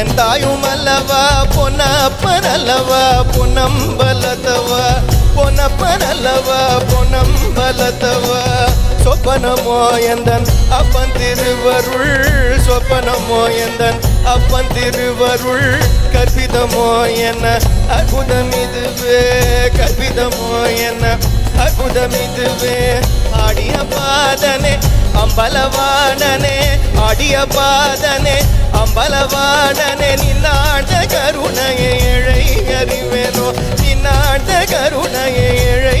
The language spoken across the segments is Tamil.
என் தாயும் அல்லவா? பொன்னப்ப நல்லவா பொன்னம்பலத்தவா? பொன்னப்ப நல்லவா பொன்னம்பலத்தவா? சொப்பனமோ எந்தன் அப்பன் திருவருள்? சொப்பனமோ எந்தன் அப்பன் திருவருள்? கற்பிதமோ என்ன? அற்புதம் இதுவே கற்பிதமோ என்ன? அற்புதம் இதுவே ஆடிய பாதனே அம்பலவாணனே ஆடிய பாதனே அம்பலவாணனே நின்னாண்ட கருணையை இழை அறிவேனோ நின்னாண்ட கருணையை இழை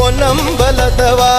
பொன்னம்பலத்தவா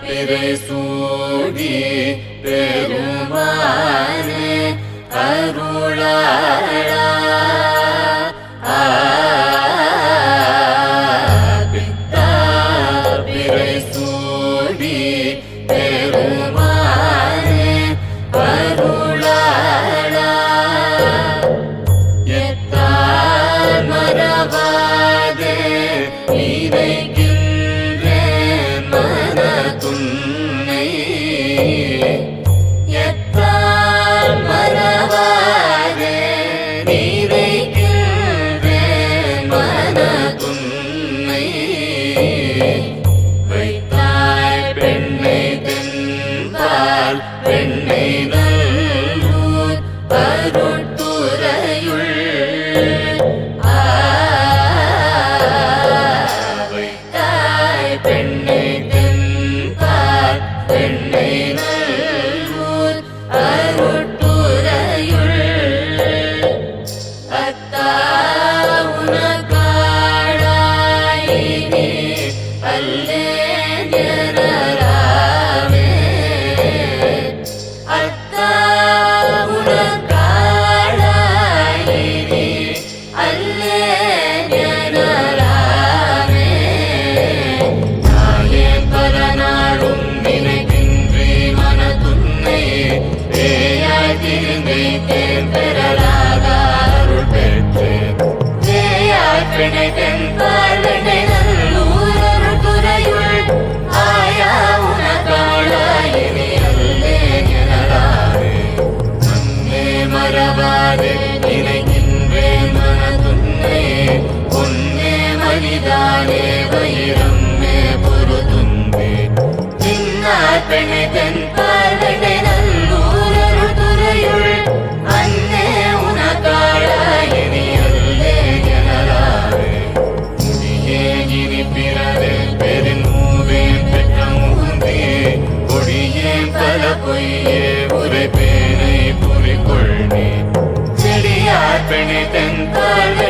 பிறசூடி பெருமான அருளாளா பித்தா பிறசூடி be. மதிதாரே நினைக்கின்றேன் மனதுன்னே உன்னே மதிதாரே வைரம் மே பொருதுன்பே தென் பார்வடை Bye. Bye.